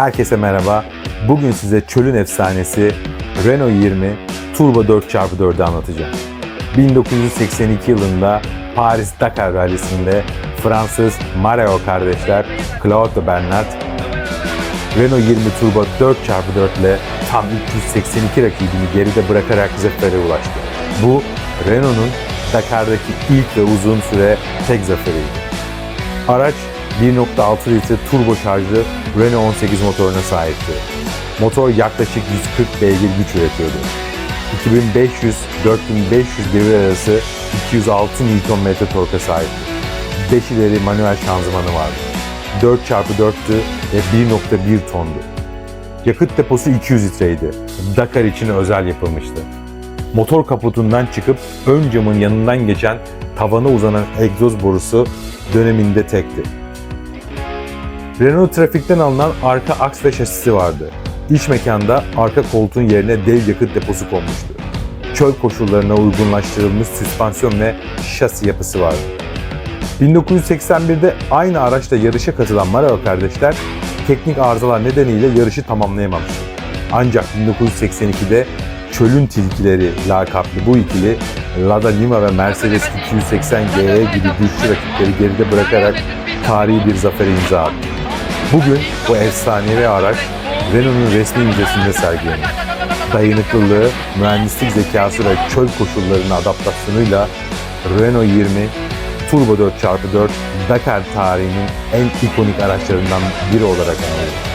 Herkese merhaba. Bugün size çölün efsanesi Renault 20 Turbo 4x4'ü anlatacağım. 1982 yılında Paris Dakar Rally'sinde Fransız Mario kardeşler Claude Bernard Renault 20 Turbo 4x4 ile tam 382 rakibini geride bırakarak zafere ulaştı. Bu Renault'un Dakar'daki ilk ve uzun süre tek zaferiydi. Araç 1.6 litre turbo şarjlı Renault 18 motoruna sahipti. Motor yaklaşık 140 beygir güç üretiyordu. 2500-4500 devir arası 206 Nm torka sahipti. 5 ileri manuel şanzımanı vardı. 4x4'tü ve 1.1 tondu. Yakıt deposu 200 litreydi. Dakar için özel yapılmıştı. Motor kaputundan çıkıp ön camın yanından geçen tavana uzanan egzoz borusu döneminde tekti. Renault trafikten alınan arka aks ve şasisi vardı. İç mekanda arka koltuğun yerine dev yakıt deposu konmuştu. Çöl koşullarına uygunlaştırılmış süspansiyon ve şasi yapısı vardı. 1981'de aynı araçla yarışa katılan Mario kardeşler teknik arızalar nedeniyle yarışı tamamlayamamıştı. Ancak 1982'de Çölün Tilkileri lakaplı bu ikili Lada Lima ve Mercedes 280 GE gibi güçlü rakipleri geride bırakarak tarihi bir zafere imza attı. Bugün bu efsanevi araç Renault'un resmi müzesinde sergileniyor. Dayanıklılığı, mühendislik zekası ve çöl koşullarına adaptasyonuyla Renault 20 Turbo 4x4 Dakar tarihinin en ikonik araçlarından biri olarak anılıyor.